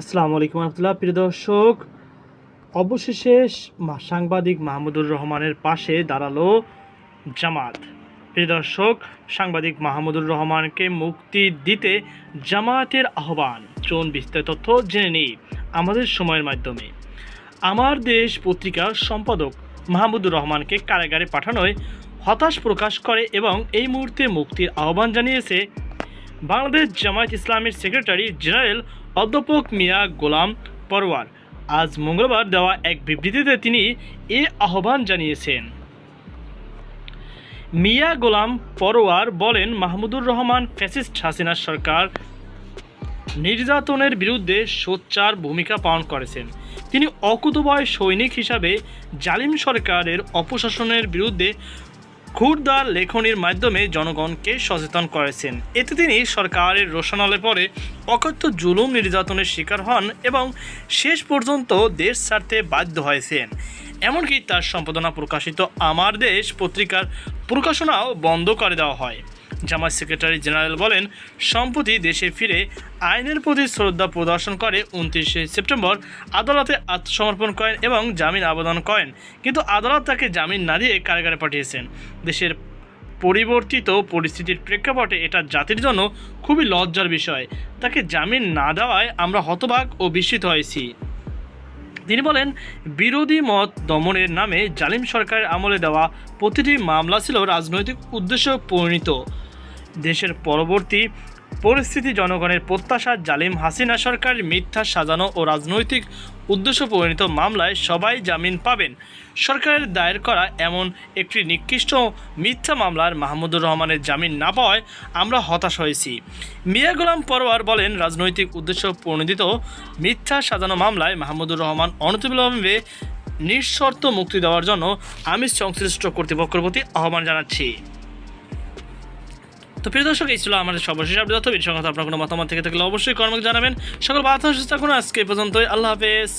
আসসালামু আলাইকুম রহমতুল্লাহ। প্রিয় দর্শক, অবশেষে সাংবাদিক মাহমুদুর রহমানের পাশে দাঁড়াল জামাত। প্রিয় দর্শক, সাংবাদিক মাহমুদুর রহমানকে মুক্তি দিতে জামায়াতের আহ্বান। চোন বিস্তারিত তথ্য জেনে নিই আমাদের সময়ের মাধ্যমে। আমার দেশ পত্রিকার সম্পাদক মাহমুদুর রহমানকে কারাগারে পাঠানোয় হতাশ প্রকাশ করে এবং এই মুহূর্তে মুক্তির আহ্বান জানিয়েছে বাংলাদেশ জামায়াত ইসলামের সেক্রেটারি জেনারেল অধ্যাপক মিয়া গোলাম পরওয়ার। আজ মঙ্গলবার দেওয়া এক বিবৃতিতে তিনি এ আহ্বান জানিয়েছেন। মিয়া গোলাম পরওয়ার বলেন, মাহমুদুর রহমান ফ্যাসিস্ট হাসিনার সরকার নির্যাতনের বিরুদ্ধে সোচ্চার ভূমিকা পালন করেছেন। তিনি অকুতভয় সৈনিক হিসাবে জালিম সরকারের অপশাসনের বিরুদ্ধে ক্ষুরদার লেখনীর মাধ্যমে জনগণকে সচেতন করেছেন। এতে তিনি সরকারের রোশনালে পরে অকথ্য জুলুম নির্যাতনের শিকার হন এবং শেষ পর্যন্ত দেশ ছাড়তে বাধ্য হয়েছেন। এমনকি তার সম্পাদনা প্রকাশিত আমার দেশ পত্রিকার প্রকাশনাও বন্ধ করে দেওয়া হয়। জামায়াত সেক্রেটারি জেনারেল বলেন, সম্প্রতি দেশে ফিরে আইনের প্রতি শ্রদ্ধা প্রদর্শন করে উনত্রিশে সেপ্টেম্বর আদালতে আত্মসমর্পণ করেন এবং জামিন আবেদন করেন। কিন্তু আদালত তাকে জামিন না দিয়ে কারাগারে পাঠিয়েছেন। দেশের পরিবর্তিত পরিস্থিতির প্রেক্ষাপটে এটা জাতির জন্য খুবই লজ্জার বিষয়। তাকে জামিন না দেওয়ায় আমরা হতবাক ও বিস্মিত হয়েছি। তিনি বলেন, বিরোধী মত দমনের নামে জালিম সরকারের আমলে দেওয়া প্রতিটি মামলা ছিল রাজনৈতিক উদ্দেশ্য পরিণত। দেশের পরবর্তী পরিস্থিতি জনগণের প্রত্যাশা, জালিম হাসিনা সরকার মিথ্যা সাজানো ও রাজনৈতিক উদ্দেশ্য পরিণত মামলায় সবাই জামিন পাবেন। সরকারের দায়ের করা এমন একটি নিকৃষ্ট মিথ্যা মামলার মাহমুদুর রহমানের জামিন না পাওয়ায় আমরা হতাশ হয়েছি। মিয়া গোলাম পরোয়ার বলেন, রাজনৈতিক উদ্দেশ্য প্রণোদিত মিথ্যা সাজানো মামলায় মাহমুদুর রহমান অনতিবিলম্বে নিঃশর্ত মুক্তি দেওয়ার জন্য আমি সংশ্লিষ্ট কর্তৃপক্ষের প্রতি আহ্বান জানাচ্ছি। তো প্রিয় দর্শক, এই ছিল আমাদের সর্বশেষ আপডেট। তথ্য বিষয় কথা আপনার কোনো মতামত থেকে থাকলে অবশ্যই কর্মকে জানাবেন। সকল বাধা সুস্থ থাকুন। আজকে পর্যন্ত আল্লাহ হাফেজ।